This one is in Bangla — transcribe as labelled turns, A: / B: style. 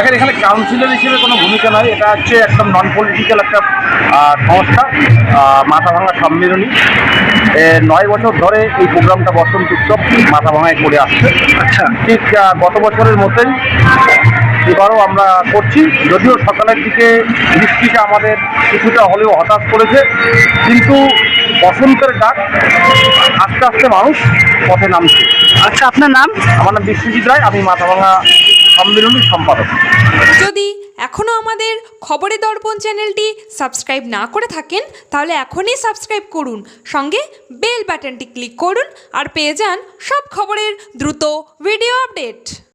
A: দেখেন এখানে কাউন্সিলর হিসেবে কোনো ভূমিকা নয় এটা হচ্ছে একদম নন পলিটিক্যাল একটা সংস্থা মাথাভাঙা সম্মেলনী। নয় বছর ধরে এই প্রোগ্রামটা বসন্ত উৎসব মাথাভাঙায় করে আসছে। আচ্ছা। ঠিক গত বছরের মতোই এবারও আমরা করছি। যদিও সকালের দিকে বৃষ্টিটা আমাদের কিছুটা হলেও হতাশ করেছে কিন্তু বসন্তের ডাক আস্তে আস্তে মানুষ পথে নামছে।
B: আচ্ছা আপনার নাম?
A: আমার নাম বিশ্বজিৎ রায় আমি মাথাভাঙা সম্মেলনীর সম্পাদক।
C: যদি এখনও আমাদের খবরে দর্পণ চ্যানেলটি সাবস্ক্রাইব না করে থাকেন, তাহলে এখনই সাবস্ক্রাইব করুন। সঙ্গে বেল বাটনটি ক্লিক করুন আর পেয়ে যান সব খবরের দ্রুত ভিডিও আপডেট।